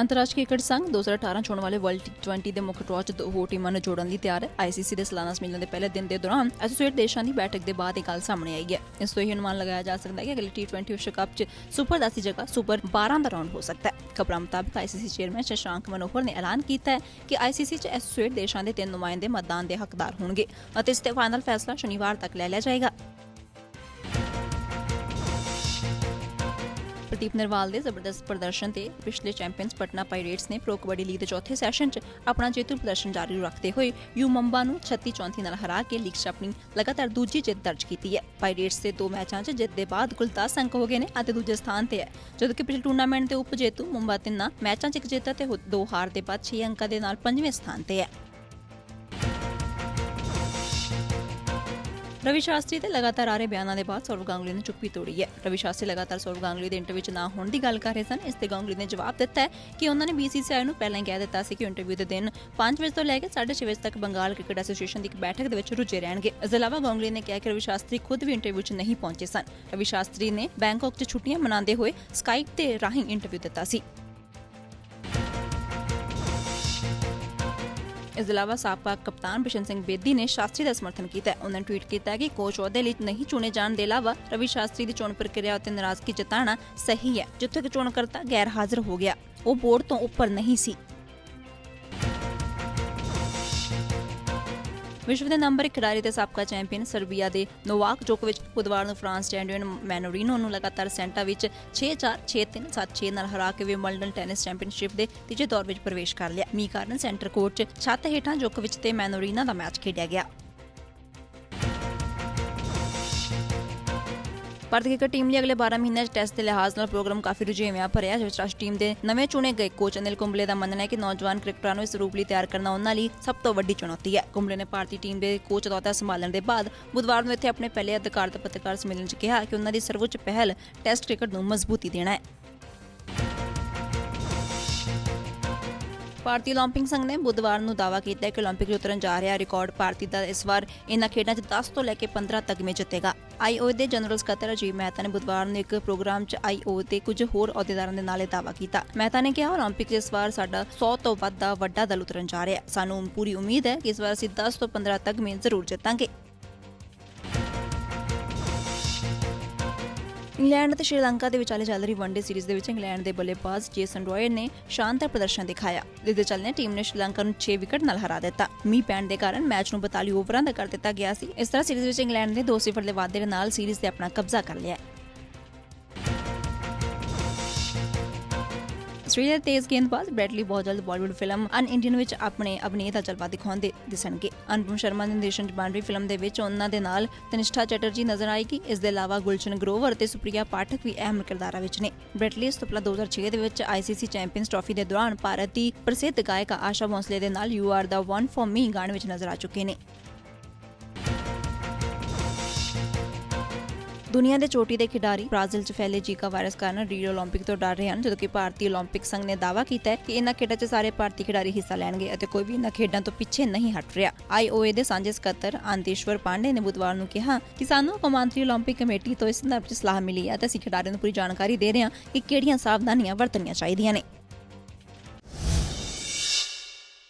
ਅੰਤਰਰਾਸ਼ਟਰੀ ਕ੍ਰਿਕਟ ਸੰਘ 2018 ਚ ਹੋਣ ਵਾਲੇ ਵਰਲਡ ਟੀ20 ਦੇ ਮੁੱਖ ਡਰਾਅ 'ਚ ਦੋ ਹੋਰ ਟੀਮਾਂ ਨੂੰ ਜੋੜਨ ਲਈ ਤਿਆਰ ਹੈ। ਆਈਸੀਸੀ ਦੇ ਸਾਲਾਨਾ ਸੰਮੇਲਨ ਦੇ ਪਹਿਲੇ ਦਿਨ ਦੇ ਦੌਰਾਨ ਐਸੋਸੀਏਟ ਦੇਸ਼ਾਂ ਦੀ ਬੈਠਕ ਦੇ ਬਾਅਦ ਇਹ ਗੱਲ ਸਾਹਮਣੇ ਆਈ ਹੈ। ਇਸ ਤੋਂ ਇਹ ਅਨੁਮਾਨ ਲਗਾਇਆ ਜਾ ਸਕਦਾ ਹੈ ਕਿ ਅਗਲੇ ਟੀ20 ਵਿਸ਼ਵ ਕੱਪ 'ਚ ਸੁਪਰ 10 ਦੀ ਜਗ੍ਹਾ ਸੁਪਰ 12 ਦਾ ਰਾਉਂਡ ਹੋ ਸਕਦਾ ਹੈ। ਖਬਰਾਂ ਮੁਤਾਬਕ ਆਈਸੀਸੀ ਚੇਅਰਮੈਨ ਸ਼ਸ਼ਾਂਕ ਮਨੋਹਰ ਨੇ ਐਲਾਨ ਕੀਤਾ ਹੈ ਕਿ ਆਈਸੀਸੀ 'ਚ ਐਸੋਸੀਏਟ ਦੇਸ਼ਾਂ ਦੇ ਤਿੰਨ ਨੁਮਾਇੰਦੇ ਮਤਦਾਨ ਦੇ ਹੱਕਦਾਰ ਹੋਣਗੇ ਅਤੇ ਇਸ ਤੇ ਫਾਈਨਲ ਫੈਸਲਾ ਸ਼ਨੀਵਾਰ ਤੱਕ ਲੈ ਲਿਆ ਜਾਏਗਾ। ਪ੍ਰਦੀਪ ਨਰਵਾਲ ਦੇ ਜ਼ਬਰਦਸਤ ਪ੍ਰਦਰਸ਼ਨ ਤੇ ਪਿਛਲੇ ਚੈਂਪੀਅਨਸ ਪਟਨਾ ਪਾਇਰੇਟਸ ਨੇ ਪ੍ਰੋ ਕਬੱਡੀ ਲੀਗ ਦੇ ਚੌਥੇ ਸੈਸ਼ਨ 'ਚ ਆਪਣਾ ਜੇਤੂ ਪ੍ਰਦਰਸ਼ਨ ਜਾਰੀ ਰੱਖਦੇ ਹੋਏ ਯੂ ਮੰਬਾ ਨੂੰ 36-34 ਨਾਲ ਹਰਾ ਕੇ ਲੀਗ 'ਚ ਆਪਣੀ ਲਗਾਤਾਰ ਦੂਜੀ ਜਿੱਤ ਦਰਜ ਕੀਤੀ ਹੈ। ਪਾਇਰੇਟਸ ਦੇ ਦੋ ਮੈਚਾਂ 'ਚ ਜਿੱਤ ਦੇ ਬਾਅਦ ਕੁੱਲ 10 ਅੰਕ ਹੋ ਗਏ ਨੇ ਅਤੇ ਦੂਜੇ ਸਥਾਨ ਤੇ ਹੈ। ਜਦੋਂ ਕਿ ਪਿਛਲੇ ਟੂਰਨਾਮੈਂਟ ਦੇ ਉਪ ਜੇਤੂ ਮੁੰਬਾ ਤਿੰਨਾਂ ਮੈਚਾਂ 'ਚ ਇੱਕ ਜਿੱਤ ਅਤੇ ਦੋ ਹਾਰ ਦੇ ਬਾਅਦ 6 ਅੰਕਾਂ ਦੇ ਨਾਲ ਪੰਜਵੇਂ ਸਥਾਨ ਤੇ ਹੈ। ਰਵੀ ਸ਼ਾਸਤਰੀ ਤੇ ਲਗਾਤਾਰ ਆ ਰਹੇ ਬਿਆਨਾਂ ਦੇ ਬਾਅਦ ਸੌਰਵ ਗਾਂਗੁਲੀ ਨੇ ਚੁੱਪੀ ਤੋੜੀ ਹੈ। ਰਵੀ ਸ਼ਾਸਤਰੀ ਲਗਾਤਾਰ ਸੌਰਵ ਗਾਂਗੁਲੀ ਦੇ ਇੰਟਰਵਿਊ 'ਚ ਨਾ ਹੋਣ ਦੀ ਗੱਲ ਕਰ ਰਹੇ ਸਨ। ਇਸ ਤੇ ਗਾਂਗੁਲੀ ਨੇ ਜਵਾਬ ਦਿੱਤਾ ਹੈ ਕਿ ਉਹਨਾਂ ਨੇ ਬੀਸੀਸੀਆਈ ਨੂੰ ਪਹਿਲਾਂ ਹੀ ਕਹਿ ਦਿੱਤਾ ਸੀ ਕਿ ਇੰਟਰਵਿਊ ਦੇ ਦਿਨ 5 ਵਜੇ ਤੋਂ ਲੈ ਕੇ 6:30 ਵਜੇ ਤੱਕ ਬੰਗਾਲ ਕ੍ਰਿਕਟ ਐਸੋਸੀਏਸ਼ਨ ਦੀ ਇੱਕ ਬੈਠਕ ਦੇ ਵਿੱਚ ਰੁੱਝੇ ਰਹਿਣਗੇ। ਇਸ ਤੋਂ ਇਲਾਵਾ ਗਾਂਗੁਲੀ ਨੇ ਕਿਹਾ ਕਿ ਰਵੀ ਸ਼ਾਸਤਰੀ ਖੁਦ ਵੀ ਇੰਟਰਵਿਊ 'ਚ ਨਹੀਂ ਪਹੁੰਚੇ ਸਨ। ਰਵੀ ਸ਼ਾਸਤਰੀ ਨੇ ਬੈਂਕਾਕ 'ਚ ਛੁੱਟੀਆਂ ਮਨਾਉਂਦੇ ਹੋਏ ਸਕਾਈਪ ਤੇ ਰਾਹੀਂ ਇੰਟਰਵਿਊ ਦਿੱਤਾ ਸੀ। ਇਸ ਦੇ ਇਲਾਵਾ ਸਾਬਕਾ ਕਪਤਾਨ ਬਿਸ਼ਨ ਸਿੰਘ ਬੇਦੀ ਨੇ ਸ਼ਾਸਤਰੀ ਦਾ ਸਮਰਥਨ ਕੀਤਾ ਉਹਨਾਂ ਨੇ ਟਵੀਟ ਕੀਤਾ ਕਿ ਕੋਚ ਅਹੁਦੇ ਲਈ ਨਹੀਂ ਚੁਣੇ ਜਾਣ ਦੇ ਇਲਾਵਾ ਰਵੀ ਸ਼ਾਸਤਰੀ ਦੀ ਚੋਣ ਪ੍ਰਕਿਰਿਆ ਉੱਤੇ ਨਾਰਾਜ਼ਗੀ ਜਤਾਉਣਾ ਸਹੀ ਹੈ, ਜਿੱਥੇ ਕਿ ਚੋਣਕਰਤਾ ਗੈਰ ਹਾਜ਼ਰ ਹੋ ਗਿਆ। ਉਹ ਬੋਰਡ ਤੋਂ ਉੱਪਰ ਨਹੀਂ ਸੀ। ਵਿਸ਼ਵ ਦੇ ਨੰਬਰ 1 ਖਿਡਾਰੀ ਤੇ ਸਾਬਕਾ ਚੈਂਪੀਅਨ ਸਰਬੀਆ ਦੇ ਨੋਵਾਕ ਜੋਕੋਵਿਚ ਬੁੱਧਵਾਰ ਨੂੰ ਫਰਾਂਸ ਚੈਂਪੀਅਨ ਮੈਨੋਰੀਨੋ ਨੂੰ ਲਗਾਤਾਰ ਸੈਂਟਾ ਵਿੱਚ 6-4 6-3 7-6 ਨਾਲ ਹਰਾ ਕੇ ਵਿੰਬਲਡਨ ਟੈਨਿਸ ਚੈਂਪੀਅਨਸ਼ਿਪ ਦੇ ਤੀਜੇ ਦੌਰ ਵਿੱਚ ਪ੍ਰਵੇਸ਼ ਕਰ ਲਿਆ। ਮੀਂਹ ਕਾਰਨ ਸੈਂਟਰ ਕੋਰਟ 'ਚ ਛੱਤ ਹੇਠਾਂ ਜੋਕੋਵਿਚ ਤੇ ਮੈਨੋਰੀਨਾ ਦਾ ਮੈਚ ਖੇਡਿਆ ਗਿਆ। ਭਾਰਤੀ ਕ੍ਰਿਕਟ ਟੀਮ ਲਈ ਅਗਲੇ 12 ਮਹੀਨਿਆਂ 'ਚ ਟੈਸਟ ਦੇ ਲਿਹਾਜ਼ ਨਾਲ ਪ੍ਰੋਗਰਾਮ ਕਾਫੀ ਰੁਝੇਵਿਆਂ ਭਰਿਆ ਜਿਸ ਵਿੱਚ ਰਾਸ਼ਟਰੀ ਟੀਮ ਦੇ ਨਵੇਂ ਚੁਣੇ ਗਏ ਕੋਚ ਅਨਿਲ ਕੁੰਬਲੇ ਦਾ ਮੰਨਣਾ ਹੈ ਕਿ ਨੌਜਵਾਨ ਕ੍ਰਿਕਟਰਾਂ ਨੂੰ ਇਸ ਰੂਪ ਲਈ ਤਿਆਰ ਕਰਨਾ ਉਹਨਾਂ ਲਈ ਸਭ ਤੋਂ ਵੱਡੀ ਚੁਣੌਤੀ ਹੈ। ਕੁੰਬਲੇ ਨੇ ਭਾਰਤੀ ਟੀਮ ਦੇ ਕੋਚ ਦਾ ਅਹੁਦਾ ਸੰਭਾਲਣ ਦੇ ਬਾਅਦ ਬੁੱਧਵਾਰ ਨੂੰ ਇੱਥੇ ਆਪਣੇ ਪਹਿਲੇ ਅਧਿਕਾਰਤ ਪੱਤਰਕਾਰ ਸੰਮੇਲਨ 'ਚ ਕਿਹਾ ਕਿ ਉਹਨਾਂ ਦੀ ਸਰਵਉੱਚ ਪਹਿਲ ਟੈਸਟ ਕ੍ਰਿਕਟ ਨੂੰ ਮਜ਼ਬੂਤੀ ਦੇਣਾ ਹੈ। ਭਾਰਤੀ 올림픽 ਸੰਘ ਨੇ ਬੁੱਧਵਾਰ ਨੂੰ ਦਾਅਵਾ ਕੀਤਾ ਹੈ ਕਿ 올림픽 'ਚ ਉਤਰਨ ਜਾ ਰਿਹਾ ਰਿਕਾਰਡ ਭਾਰਤੀ ਦਾ ਇਸ ਵਾਰ ਇਹਨਾਂ ਖੇਡਾਂ 'ਚ 10 ਤੋਂ ਲੈ ਕੇ 15 ਤਗਮੇ ਜਿੱਤੇਗਾ ਆਈਓ ਦੇ ਜਨਰਲ ਸਕੱਤਰ ਅਜੀਬ ਮਹਿਤਾ ਨੇ ਬੁੱਧਵਾਰ ਨੂੰ ਇੱਕ ਪ੍ਰੋਗਰਾਮ 'ਚ ਆਈਓ ਤੇ ਕੁਝ ਹੋਰ ਅਹੁਦੇਦਾਰਾਂ ਦੇ ਨਾਲ ਇਹ ਦਾਅਵਾ ਕੀਤਾ ਮਹਿਤਾ ਨੇ ਕਿਹਾ 올림픽 'ਚ ਇਸ ਵਾਰ ਸਾਡਾ 100 ਤੋਂ ਵੱਧ ਦਾ ਵੱਡਾ ਦਲ ਉਤਰਨ ਜਾ ਰਿਹਾ ਹੈ ਸਾਨੂੰ ਪੂਰੀ ਉਮੀਦ ਹੈ ਕਿ ਇਸ ਵਾਰ ਅਸੀਂ 10 ਤੋਂ 15 ਤਗਮੇ ਜ਼ਰੂਰ ਜਿੱਤਾਂਗੇ ਇੰਗਲੈਂਡ ਅਤੇ ਸ਼੍ਰੀਲੰਕਾ ਦੇ ਵਿਚਾਲੇ ਚੱਲ ਰਹੀ ਵਨਡੇ ਸੀਰੀਜ਼ ਦੇ ਵਿੱਚ ਇੰਗਲੈਂਡ ਦੇ ਬੱਲੇਬਾਜ਼ ਜੇਸਨ ਰॉयर ਨੇ ਸ਼ਾਨਦਾਰ ਪ੍ਰਦਰਸ਼ਨ ਦਿਖਾਇਆ। ਜਿਸ ਦੇ ਚੱਲਦੇ ਟੀਮ ਨੇ ਸ਼੍ਰੀਲੰਕਾ ਨੂੰ 6 ਵਿਕਟ ਨਾਲ ਹਰਾ ਦਿੱਤਾ। ਮੀਂਹ ਪੈਣ ਦੇ ਕਾਰਨ ਮੈਚ ਨੂੰ 42 ਓਵਰਾਂ ਦਾ ਕਰ ਦਿੱਤਾ ਗਿਆ ਸੀ। ਇਸ ਤਰ੍ਹਾਂ ਸੀਰੀਜ਼ ਵਿੱਚ ਇੰਗਲੈਂਡ ਨੇ 2-0 ਦੇ ਵਾਧੇ ਨਾਲ ਸੀਰੀਜ਼ ਤੇ ਆਪਣਾ ਕਬਜ਼ਾ ਕਰ ਲਿਆ ਆਸਟ੍ਰੇਲੀਆ ਦੇ ਤੇਜ਼ ਗੇਂਦਬਾਜ਼ ਬ੍ਰੈਡਲੀ ਬਹੁਤ ਜਲਦ ਬਾਲੀਵੁੱਡ ਫਿਲਮ ਅਨ ਇੰਡੀਅਨ ਵਿੱਚ ਆਪਣੇ ਅਭਿਨੈ ਦਾ ਜਲਵਾ ਦਿਖਾਉਂਦੇ ਦਿਸਣਗੇ। ਅਨੁਪਮ ਸ਼ਰਮਾ ਦੇ ਨਿਰਦੇਸ਼ਨ 'ਚ ਬਣ ਰਹੀ ਫਿਲਮ ਦੇ ਵਿੱਚ ਉਹਨਾਂ ਦੇ ਨਾਲ ਤਨਿਸ਼ਠਾ ਚੈਟਰਜੀ ਨਜ਼ਰ ਆਏਗੀ। ਇਸ ਦੇ ਇਲਾਵਾ ਗੁਲਸ਼ਨ ਗਰੋਵਰ ਤੇ ਸੁਪ੍ਰਿਆ ਪਾਠਕ ਵੀ ਅਹਿਮ ਕਿਰਦਾਰਾਂ ਵਿੱਚ ਨੇ। ਬ੍ਰੈਡਲੀ ਇਸ ਤੋਂ ਪਹਿਲਾਂ 2006 ਦੇ ਵਿੱਚ ਆਈਸੀਸੀ ਚੈਂਪੀਅਨਸ ਟਰਾਫੀ ਦੇ ਦੌਰਾਨ ਭਾਰਤ ਦੀ ਪ੍ਰਸਿੱਧ ਗਾਇਕਾ ਆਸ਼ਾ ਭੋਸਲੇ ਦੇ ਨਾਲ you are the one for me ਗਾਣ ਵਿੱਚ ਨਜ਼ਰ ਆ ਚੁੱਕੇ ਨੇ। ਦੁਨੀਆ ਦੇ ਚੋਟੀ ਦੇ ਖਿਡਾਰੀ ਬ੍ਰਾਜ਼ੀਲ 'ਚ ਫੈਲੇ ਜੀਕਾ ਵਾਇਰਸ ਕਾਰਨ ਰੀਓ 올림픽 ਤੋਂ ਡਰ ਰਹੇ ਹਨ ਜਦੋਂ ਕਿ ਭਾਰਤੀ 올림픽 ਸੰਘ ਨੇ ਦਾਅਵਾ ਕੀਤਾ ਹੈ ਕਿ ਇਹਨਾਂ ਖੇਡਾਂ 'ਚ ਸਾਰੇ ਭਾਰਤੀ ਖਿਡਾਰੀ ਹਿੱਸਾ ਲੈਣਗੇ ਅਤੇ ਕੋਈ ਵੀ ਇਹਨਾਂ ਖੇਡਾਂ ਤੋਂ ਪਿੱਛੇ ਨਹੀਂ ਹਟ ਰਿਹਾ ਆਈਓਏ ਦੇ ਸਾਂਝੇ ਸਕੱਤਰ ਆਂਤੇਸ਼ਵਰ ਪਾਂਡੇ ਨੇ ਬੁੱਧਵਾਰ ਨੂੰ ਕਿਹਾ ਕਿ ਸਾਨੂੰ ਕੌਮਾਂਤਰੀ 올림픽 ਕਮੇਟੀ ਤੋਂ ਇਸ ਸੰਦਰਭ 'ਚ ਸਲਾਹ ਮਿਲੀ ਹੈ ਅਤੇ ਅਸੀਂ ਖਿਡਾਰੀਆਂ ਨੂੰ ਪੂਰੀ ਜਾਣਕਾਰੀ ਦੇ ਰਹੇ ਹਾਂ ਕਿ ਕਿਹੜੀਆਂ ਸਾਵਧਾਨੀਆਂ ਵਰਤਣੀਆਂ ਚਾਹੀਦੀਆਂ ਨੇ